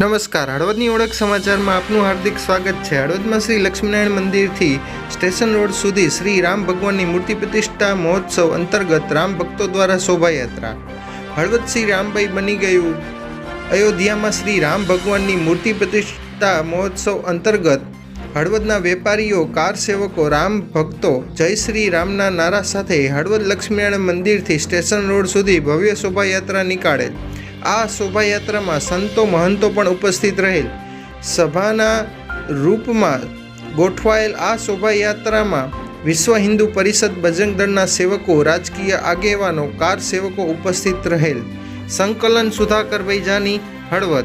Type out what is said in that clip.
નમસ્કાર, હળવદની ઓળખ સમાચારમાં આપનું હાર્દિક સ્વાગત છે. હળવદમાં શ્રી લક્ષ્મીનારાયણ મંદિરથી સ્ટેશન રોડ સુધી શ્રી રામ ભગવાનની મૂર્તિ પ્રતિષ્ઠા મહોત્સવ અંતર્ગત રામ ભક્તો દ્વારા શોભાયાત્રા. હળવદ શ્રી રામભાઈ બની ગયું. અયોધ્યામાં શ્રી રામ ભગવાનની મૂર્તિ પ્રતિષ્ઠા મહોત્સવ અંતર્ગત હળવદના વેપારીઓ, કાર સેવકો, રામ ભક્તો, જય શ્રી રામના નારા સાથે હળવદ લક્ષ્મીનારાયણ મંદિરથી સ્ટેશન રોડ સુધી ભવ્ય શોભાયાત્રા નીકાળેલ. આ શોભાયાત્રામાં સંતો મહંતો પણ ઉપસ્થિત રહેલ. સભાના રૂપમાં ગોઠવાયેલ આ શોભાયાત્રામાં વિશ્વ હિન્દુ પરિષદ બજરંગ દળના સેવકો, રાજકીય આગેવાનો, કાર સેવકો ઉપસ્થિત રહેલ. સંકલન સુધાકર જાની હળવદ.